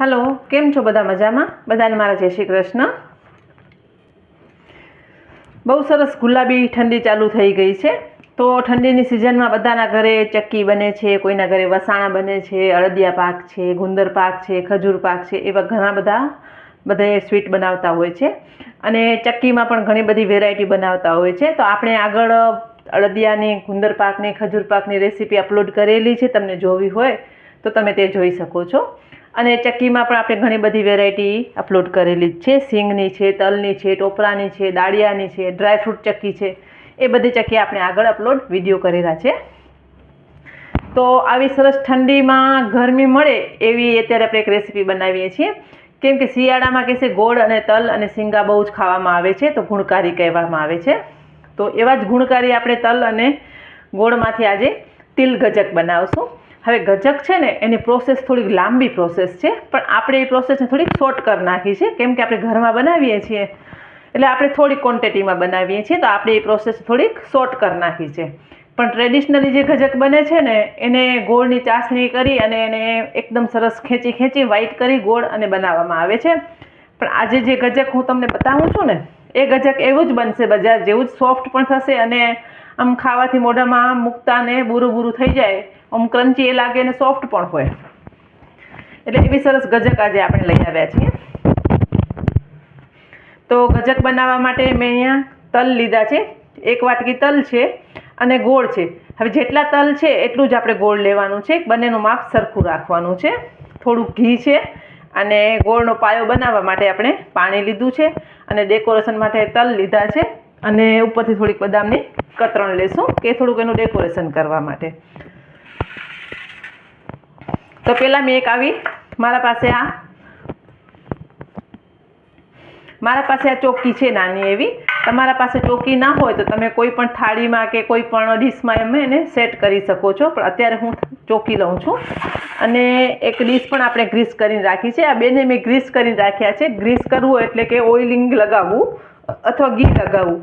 Hello, કેમ છો બધા મજામાં? બધાને મારા જય શ્રી કૃષ્ણ. બહુ સરસ ગુલાબી ઠંડી ચાલુ થઈ ગઈ છે. તો ઠંડીની સિઝનમાં બધાના ઘરે ચક્કી બને છે, કોઈના ઘરે વસાણા બને છે, અળદિયા પાક છે, ગુંદર પાક છે, ખજૂર પાક છે, એવા ઘણા બધા બધા સ્વીટ બનાવતા હોય છે. અને ચક્કીમાં પણ ઘણી બધી વેરાયટી બનાવતા હોય છે. તો આપણે આગળ અળદિયાની, ગુંદર પાકની, ખજૂર પાકની રેસીપી અપલોડ કરેલી છે, તમને જોવી હોય તો તમે તે જોઈ શકો છો. અને ચક્કીમાં પણ આપણે ઘણી બધી વેરાયટી અપલોડ કરેલી જ છે. સિંગની છે, તલની છે, ટોપરાની છે, દાળિયાની છે ડ્રાયફ્રૂટ ચક્કી છે. એ બધી ચક્કી આપણે આગળ અપલોડ વીડિયો કરેલા છે. તો આવી સરસ ઠંડીમાં ગરમી મળે એવી અત્યારે આપણે એક રેસીપી બનાવીએ છીએ. કેમ કે શિયાળામાં કહેશે ગોળ અને તલ અને સિંગા બહુ જ ખાવામાં આવે છે, તો ગુણકારી કહેવામાં આવે છે. તો એવા જ ગુણકારી આપણે તલ અને ગોળમાંથી આજે તિલ ગજક બનાવશું. હવે ગજક છે ને, એની પ્રોસેસ થોડીક લાંબી પ્રોસેસ છે, પણ આપણે એ પ્રોસેસને થોડીક શોર્ટ કરી નાખી છે, કેમ કે આપણે ઘરમાં બનાવીએ છીએ. એટલે આપણે થોડી ક્વોન્ટિટીમાં બનાવીએ છીએ, તો આપણે એ પ્રોસેસ થોડીક શોર્ટ કરી નાખી છે. પણ ટ્રેડિશનલી જે ગજક બને છે ને, એને ગોળની ચાસણી કરી અને એને એકદમ સરસ ખેંચી ખેંચી વ્હાઈટ કરી ગોળ અને બનાવવામાં આવે છે. પણ આજે જે ગજક હું તમને બતાવું છું ને, એ ગજક એવું જ બનશે, બજાર જેવું જ સોફ્ટ પણ થશે અને આમ ખાવાથી મોઢામાં મૂકતા ને બુરું બુરું થઈ જાય. આમ ક્રન્ચી એ લાગે અને સોફ્ટ પણ હોય. એટલે એવી સરસ ગજક આજે આપણે લઈ આવ્યા છીએ. તો ગજક બનાવવા માટે મેં અહીંયા તલ લીધા છે. એક વાટકી તલ છે અને ગોળ છે. હવે જેટલા તલ છે એટલું જ આપણે ગોળ લેવાનું છે. બંનેનું માપ સરખું રાખવાનું છે. થોડુંક ઘી છે અને ગોળનો પાયો બનાવવા માટે આપણે પાણી લીધું છે અને ડેકોરેશન માટે તલ લીધા છે. અને ઉપરથી થોડીક બદામની કતરણ લેશું કે થોડુંક એનું ડેકોરેશન કરવા માટે. તો પહેલાં મેં એક આવી. મારા પાસે આ. મારા પાસે આ ચોકી છે નાની એવી. તમારા પાસે ચોકી ના હોય તો તમે કોઈ પણ થાળીમાં કે કોઈ પણ ડીશમાં એમ એને સેટ કરી શકો છો. પણ અત્યારે હું ચોકી લઉં છું. અને એક ડીશ પણ આપણે ગ્રીસ કરીને રાખી છે. આ બેને મેં ગ્રીસ કરીને રાખ્યા છે. ગ્રીસ કરવું એટલે કે ઓઇલિંગ લગાવવું અથવા ઘી લગાવવું.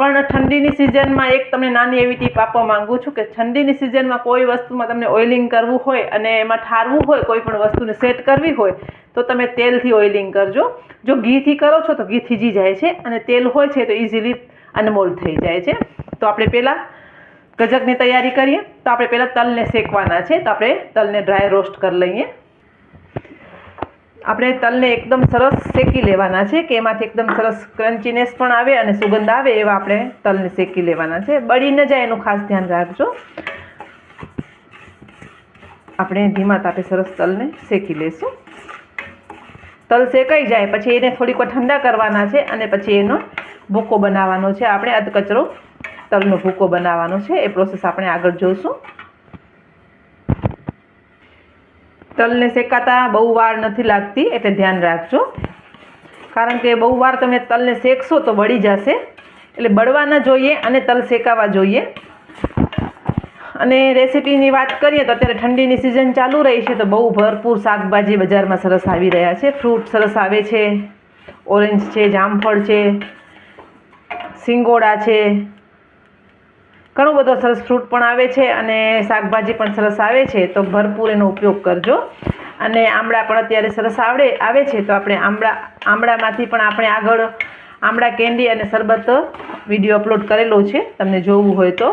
પણ ઠંડીની સિઝનમાં એક તમને નાની એવી ટીપ આપવા માંગુ છું કે ઠંડીની સિઝનમાં કોઈ વસ્તુમાં તમને ઓઇલિંગ કરવું હોય અને એમાં ઠારવું હોય, કોઈ પણ વસ્તુને સેટ કરવી હોય, તો તમે તેલથી ઓઇલિંગ કરજો. જો ઘીથી કરો છો તો ઘી થીજી જાય છે અને તેલ હોય છે તો ઇઝીલી અનમોલ થઈ જાય છે. તો આપણે પહેલાં ગજકની તૈયારી કરીએ. તો આપણે પહેલાં તલને શેકવાના છે. તો આપણે તલને ડ્રાય રોસ્ટ કરી લઈએ. આપણે તલને એકદમ સરસ શેકી લેવાના છે કે એમાંથી એકદમ સરસ ક્રન્ચીનેસ પણ આવે અને સુગંધ આવે એવા આપણે તલને શેકી લેવાના છે. બળી ન જાય એનું ખાસ ધ્યાન રાખજો. આપણે ધીમા તાપે સરસ તલને શેકી લેશું. તલ શેકાઈ જાય, પછી એને થોડીક ઠંડા કરવાના છે અને પછી એનો ભૂકો બનાવવાનો છે. આપણે અધકચરો તલનો ભૂકો બનાવવાનો છે. એ પ્રોસેસ આપણે આગળ જોઈશું તલને શેકાતા બહુ વાર નથી લાગતી, એટલે ધ્યાન રાખજો. કારણ કે બહુ વાર તમે તલને શેકશો તો બળી જશે. એટલે બળવા ન જોઈએ અને તલ શેકાવા જોઈએ. અને રેસીપીની વાત કરીએ તો અત્યારે ઠંડીની સિઝન ચાલુ રહી છે તો બહુ ભરપૂર શાકભાજી બજારમાં સરસ આવી રહ્યા છે. ફ્રૂટ સરસ આવે છે, ઓરેન્જ છે, જામફળ છે, સિંગોડા છે ઘણો બધો સરસ ફ્રૂટ પણ આવે છે અને શાકભાજી પણ સરસ આવે છે, તો ભરપૂર એનો ઉપયોગ કરજો. અને આમળા પણ અત્યારે સરસ આવડે, આવે છે, તો આપણે આમળા, આમળામાંથી પણ આપણે આગળ આમળા કેન્ડી અને શરબત વીડિયો અપલોડ કરેલો છે, તમને જોવું હોય તો.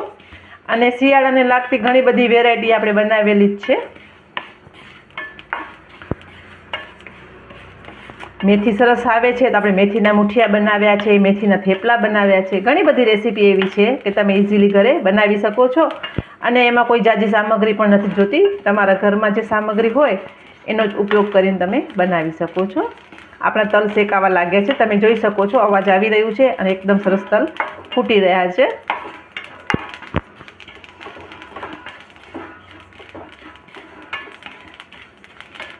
અને શિયાળાને લાગતી ઘણી બધી વેરાયટી આપણે બનાવેલી જ છે. મેથી સરસ આવે છે તો આપણે મેથીના મુઠિયા બનાવ્યા છે, મેથીના થેપલા બનાવ્યા છે. ઘણી બધી રેસીપી એવી છે કે તમે ઇઝીલી ઘરે બનાવી શકો છો. અને એમાં કોઈ જાજી સામગ્રી પણ નથી જોતી. તમારા ઘરમાં જે સામગ્રી હોય એનો જ ઉપયોગ કરીને તમે બનાવી શકો છો. આપણા તલ શેકાવા લાગ્યા છે. તમે જોઈ શકો છો, અવાજ આવી રહ્યું છે અને એકદમ સરસ તલ ફૂટી રહ્યા છે.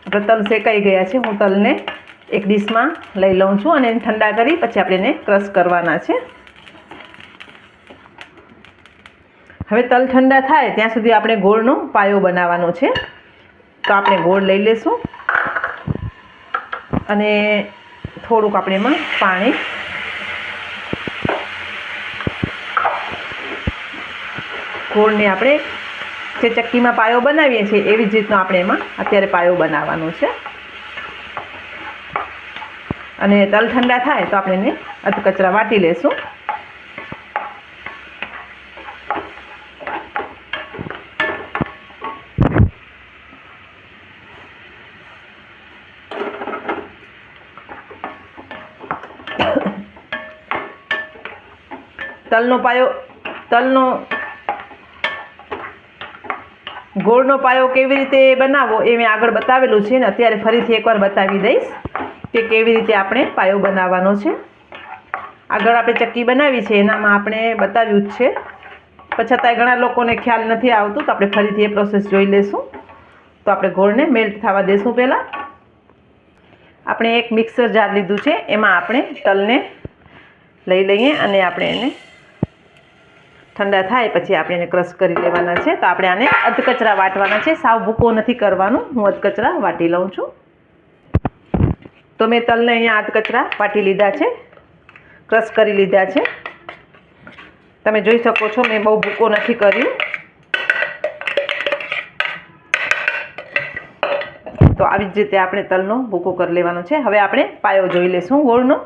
આપણે તલ શેકાઈ ગયા છે. હું તલને એક ડીશમાં લઈ લઉં છું અને એને ઠંડા કરી પછી આપણે એને ક્રશ કરવાના છે. હવે તલ ઠંડા થાય ત્યાં સુધી આપણે ગોળનો પાયો બનાવવાનો છે. તો આપણે ગોળ લઈ લેશું. અને થોડુંક આપણે એમાં પાણી ગોળને આપણે જે ચક્કીમાં પાયો બનાવીએ છીએ એવી જ રીતનો આપણે એમાં અત્યારે પાયો બનાવવાનો છે. અને તલ ઠંડા થાય તો આપણે એને અધકચરા વાટી લેશું. તલનો પાયો, તલનો ગોળનો પાયો કેવી રીતે બનાવવો એ મેં આગળ બતાવેલું છે ને અત્યારે ફરીથી એકવાર બતાવી દઈશ. કે કેવી રીતે આપણે પાયો બનાવવાનો છે. આગળ આપણે ચક્કી બનાવી છે, એનામાં આપણે બતાવ્યું જ છે. પણ છતાંય ઘણા લોકોને ખ્યાલ નથી આવતું, તો આપણે ફરીથી એ પ્રોસેસ જોઈ લઈશું તો આપણે ગોળને મેલ્ટ થવા દેશું પહેલાં. આપણે એક મિક્સર જાર લીધું છે, એમાં આપણે તલને લઈ લઈએ અને આપણે એને ઠંડા થાય પછી આપણે એને ક્રશ કરી લેવાના છે. તો આપણે આને અધકચરા વાટવાના છે. સાવ ભૂકો નથી કરવાનું. હું અધકચરા વાટી લઉં છું. તો મેં તલને અહીંયા અધકચરા વાટી લીધા છે. ક્રશ કરી લીધા છે. તમે જોઈ શકો છો, મેં બહુ ભૂકો નથી કર્યું. તો આવી જ રીતે આપણે તલનો ભૂકો કરી લેવાનો છે. હવે આપણે પાયો જોઈ લઈશું ગોળનો.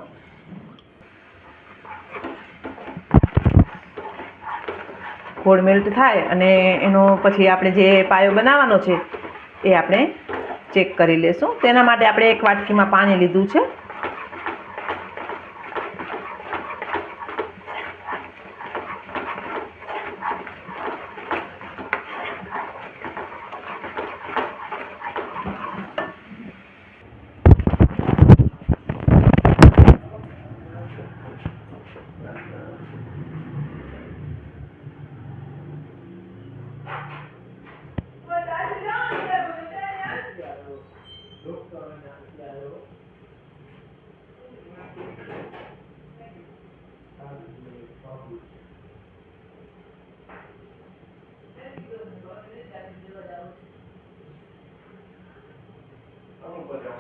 ગોળ મેલ્ટ થાય અને એનો પછી આપણે જે પાયો બનાવવાનો છે, એ આપણે ચેક કરી લેશું. તેના માટે આપણે એક વાટકીમાં પાણી લીધું છે.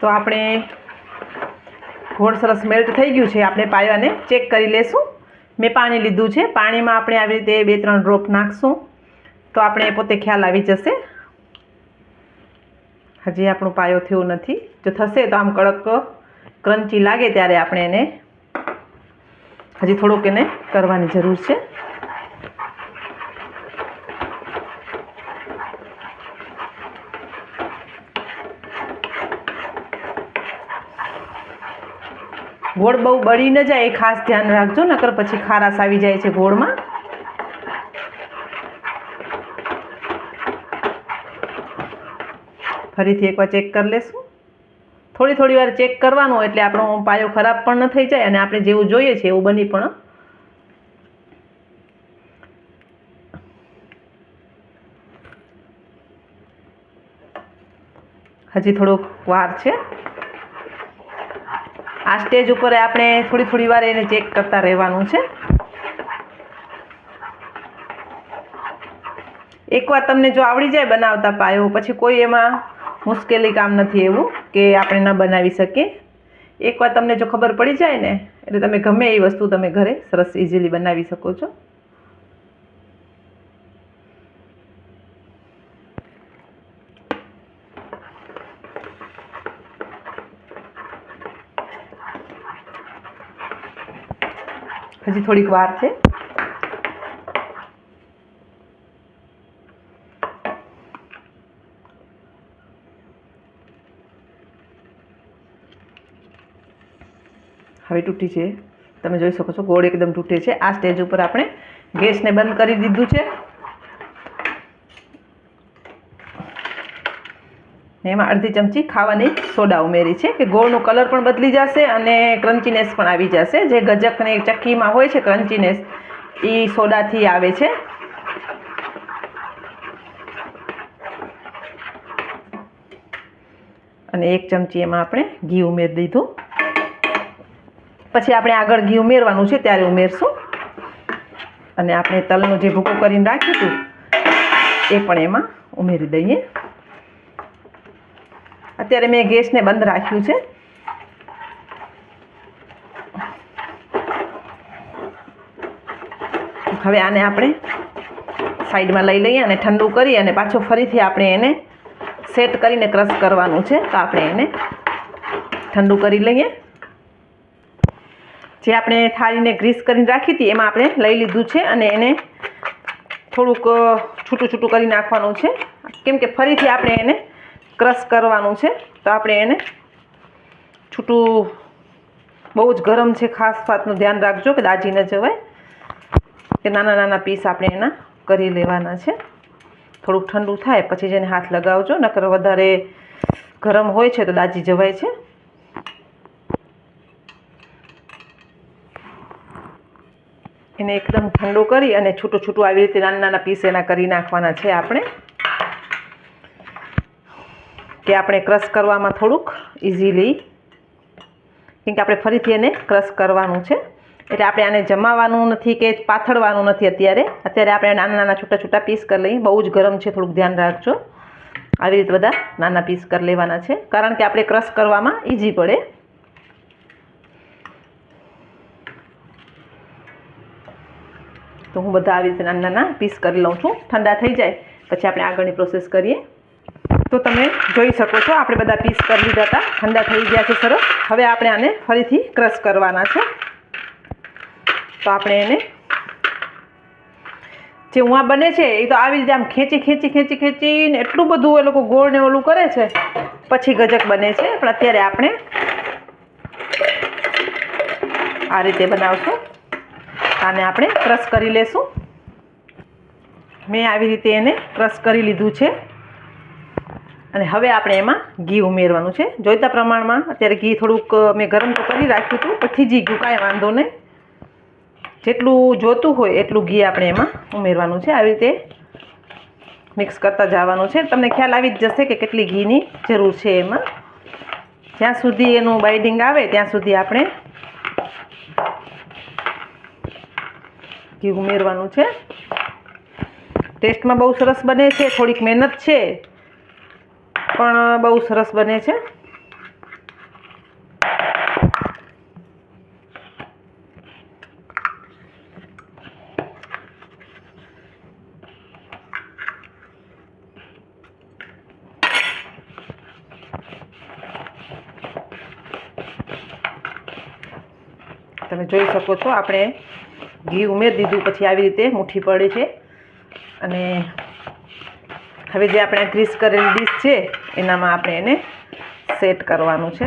તો આપણે ઘોળ સરસ મેલ્ટ થઈ ગયું છે. આપણે પાયાને ચેક કરી લેશું. મેં પાણી લીધું છે. પાણીમાં આપણે આવી રીતે બે ત્રણ ડ્રોપ નાખશું. તો આપણે પોતે ખ્યાલ આવી જશે. હજી આપણો પાયો થયો નથી. જો થશે તો આમ કડક ક્રન્ચી લાગે ત્યારે આપણે એને હજી થોડુંક એને કરવાની જરૂર છે. ગોળ બહુ બળી ન જાય, એ ખાસ ધ્યાન રાખજો, નકર પછી ખારાશ આવી જાય છે ગોળમાં. ફરીથી એકવાર ચેક કરી લેશું. થોડી થોડી વાર ચેક કરવાનું એટલે આપણો પાયો ખરાબ પણ ન થઈ જાય અને આપણે જેવું જોઈએ છે એવું બની પણ. હજી થોડોક વાર છે. આ સ્ટેજ ઉપર આપણે થોડી થોડી વાર એને ચેક કરતા રહેવાનું છે. એકવાર તમને જો આવડી જાય બનાવતા પાયો, પછી કોઈ એમાં મુશ્કેલી કામ નથી એવું કે આપણે ન બનાવી શકીએ. એકવાર તમને જો ખબર પડી જાય ને, એટલે તમે ગમે એ વસ્તુ તમે ઘરે સરસ ઇઝીલી બનાવી શકો છો. હજી થોડીક વાર છે. હવે તૂટી છે. તમે જોઈ શકો છો, ગોળ એકદમ તૂટે છે. આ સ્ટેજ ઉપર આપણે ગેસને બંધ કરી દીધું છે. ને એમાં અડધી ચમચી ખાવાની સોડા ઉમેરી છે કે ગોળનો કલર પણ બદલી જશે અને ક્રન્ચીનેસ પણ આવી જશે. જે ગજક ને ચક્કીમાં હોય છે ક્રન્ચીનેસ એ સોડાથી આવે છે. અને એક ચમચી એમાં આપણે ઘી ઉમેરી દીધું. પછી આપણે આગળ ઘી ઉમેરવાનું છે ત્યારે ઉમેરશું. અને આપણે તલનું જે ભૂકો કરીને રાખ્યું હતું, એ પણ એમાં ઉમેરી દઈએ. અત્યારે મેં ગેસને બંધ રાખ્યું છે. હવે આને આપણે સાઈડમાં લઈ લઈએ અને ઠંડુ કરી અને પાછો ફરીથી આપણે એને સેટ કરીને ક્રશ કરવાનું છે. તો આપણે એને ઠંડુ કરી લઈએ. જે આપણે થાળીને ગ્રીસ કરીને રાખી હતી, એમાં આપણે લઈ લીધું છે અને એને થોડુંક છૂટું છૂટું કરી નાખવાનું છે. કેમ કે ફરીથી આપણે એને ક્રશ કરવાનું છે, તો આપણે એને છૂટું બહુ જ ગરમ છે, ખાસ વાતનું ધ્યાન રાખજો કે દાજી ન જવાય. કે નાના નાના પીસ આપણે એના કરી લેવાના છે. થોડુંક ઠંડુ થાય, પછી જેને હાથ લગાવજો. નકર વધારે ગરમ હોય છે તો દાજી જવાય છે. એને એકદમ ઠંડુ કરી અને છૂટું છૂટું આવી રીતે નાના નાના પીસ એના કરી નાખવાના છે આપણે. કે આપણે ક્રશ કરવામાં થોડુંક ઇઝીલી કેમ કે આપણે ફરીથી એને ક્રશ કરવાનું છે. એટલે આપણે આને જમાવાનું નથી કે પાથળવાનું નથી અત્યારે. અત્યારે આપણે નાના નાના છૂટા છૂટા પીસ કરી લઈએ. બહુ જ ગરમ છે, થોડુંક ધ્યાન રાખજો. આવી રીતે બધા નાના પીસ કરી લેવાના છે. કારણ કે આપણે ક્રશ કરવામાં ઇઝી પડે. તો હું બધા આવી રીતે નાના નાના પીસ કરી લઉં છું. ઠંડા થઈ જાય. પછી આપણે આગળની પ્રોસેસ કરીએ. તો તમે જોઈ શકો છો. આપણે બધા પીસ કરી લીધા હતા. ઠંડા થઈ ગયા છે સરસ. હવે આપણે આને ફરીથી ક્રશ કરવાના છે. તો આપણે એને જે ઉવા બને છે, એ તો આવી રીતે આમ ખેંચી ખેંચી ખેંચી, ખેંચીને એટલું બધું એ લોકો ગોળ ને ઓલું કરે છે, પછી ગજક બને છે. પણ અત્યારે આપણે આ રીતે બનાવશું. આને આપણે ક્રશ કરી લેશું. મેં આવી રીતે એને ક્રશ કરી લીધું છે. અને હવે આપણે એમાં ઘી ઉમેરવાનું છે. જોઈતા પ્રમાણમાં અત્યારે ઘી થોડુંક મેં ગરમ તો કરી રાખ્યું હતું, પછી જી ગયું કાંઈ વાંધો નહીં. જેટલું જોતું હોય એટલું ઘી આપણે એમાં ઉમેરવાનું છે. આવી રીતે મિક્સ કરતા જવાનું છે. તમને ખ્યાલ આવી જ જશે કે કેટલી ઘીની જરૂર છે એમાં. જ્યાં સુધી એનું બાઇડિંગ આવે, ત્યાં સુધી આપણે ઘી ઉમેરવાનું છે. ટેસ્ટમાં બહુ સરસ બને છે, થોડીક મહેનત છે. પણ બહુ સરસ બને છે. તમે જોઈ શકો છો, આપણે ઘી ઉમેરી દીધું, પછી આવી રીતે મુઠ્ઠી પડે છે. અને હવે જે આપણે ગ્રીસ કરેલી ડીશ છે એનામાં આપણે એને સેટ કરવાનું છે.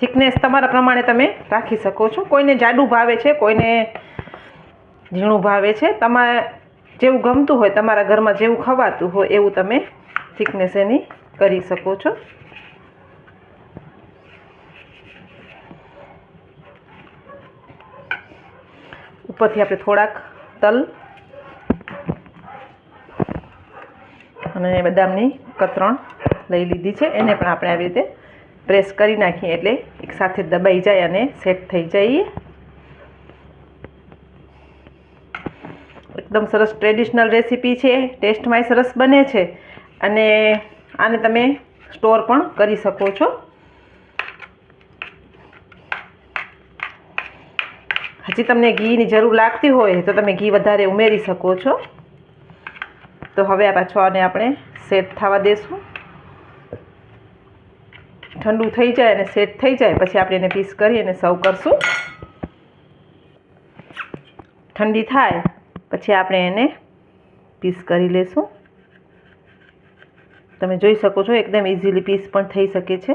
થિકનેસ તમારા પ્રમાણે તમે રાખી શકો છો. કોઈને જાડું ભાવે છે, કોઈને ઝીણું ભાવે છે. તમારે જેવું ગમતું હોય, તમારા ઘરમાં જેવું ખવાતું હોય, એવું તમે થિકનેસ એની કરી શકો છો. ઉપરથી આપણે થોડાક તલ અને બદામની કતરણ લઈ લીધી છે. એને પણ આપણે આવી રીતે પ્રેસ કરી નાખીએ એટલે એકસાથે દબાઈ જાય અને સેટ થઈ જઈએ. એકદમ સરસ ટ્રેડિશનલ રેસીપી છે. ટેસ્ટમાંય સરસ બને છે. અને આને તમે સ્ટોર પણ કરી શકો છો. હજી તમને ઘીની જરૂર લાગતી હોય તો તમે ઘી વધારે ઉમેરી શકો છો. તો હવે આ પાછો આને આપણે સેટ થવા દેશું. ઠંડુ થઈ જાય અને સેટ થઈ જાય, પછી આપણે એને પીસ કરી અને સર્વ કરશું. ઠંડી થાય, પછી આપણે એને પીસ કરી લેશું. તમે જોઈ શકો છો, એકદમ ઇઝીલી પીસ પણ થઈ શકે છે.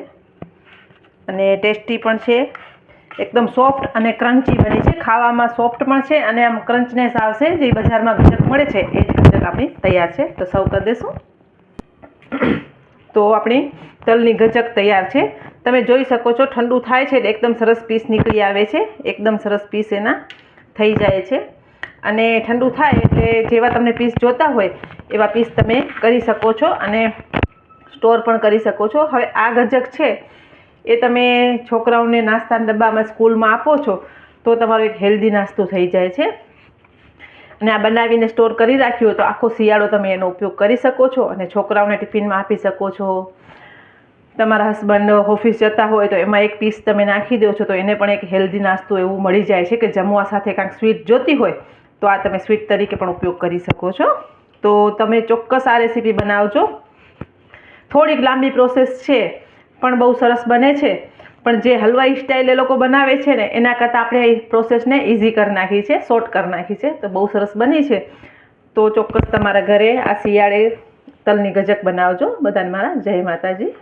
અને ટેસ્ટી પણ છે. એકદમ સોફ્ટ અને ક્રન્ચી બની છે. ખાવામાં સોફ્ટ પણ છે અને આમ ક્રન્ચનેસ આવશે જે બજારમાં ગજક મળે છે એ જ ગજક આપણી તૈયાર છે. તો સર્વ કરી દઈશું તો આપણી તલની ગજક તૈયાર છે. તમે જોઈ શકો છો ઠંડુ થાય છે એટલે એકદમ સરસ પીસ નીકળી આવે છે. એકદમ સરસ પીસ એના થઈ જાય છે. અને ઠંડુ થાય એટલે જેવા તમને પીસ જોતા હોય એવા પીસ તમે કરી શકો છો અને સ્ટોર પણ કરી શકો છો. હવે આ ગજક છે એ તમે છોકરાઓને નાસ્તાના ડબ્બામાં સ્કૂલમાં આપો છો, તો તમારો એક હેલ્ધી નાસ્તો થઈ જાય છે. અને આ બનાવીને સ્ટોર કરી રાખ્યું હોય તો આખો શિયાળો તમે એનો ઉપયોગ કરી શકો છો અને છોકરાઓને ટિફિનમાં આપી શકો છો. તમારા હસબન્ડ ઓફિસ જતા હોય તો એમાં એક પીસ તમે નાખી દો છો તો એને પણ એક હેલ્ધી નાસ્તો એવું મળી જાય છે કે જમવા સાથે કાંઈક સ્વીટ જોતી હોય તો આ તમે સ્વીટ તરીકે પણ ઉપયોગ કરી શકો છો. તો તમે ચોક્કસ આ રેસીપી બનાવજો. થોડીક લાંબી પ્રોસેસ છે. પણ બહુ સરસ બને છે. પણ જે હલવાઈ સ્ટાઇલ એ લોકો બનાવે છે ને, એના કરતાં આપણે એ પ્રોસેસને ઇઝી કરી નાખી છે શોર્ટ કરી નાખી છે. તો બહુ સરસ બની છે. તો ચોક્કસ તમારા ઘરે આ શિયાળે તલની ગજક બનાવજો. બધાને મારા જય માતાજી.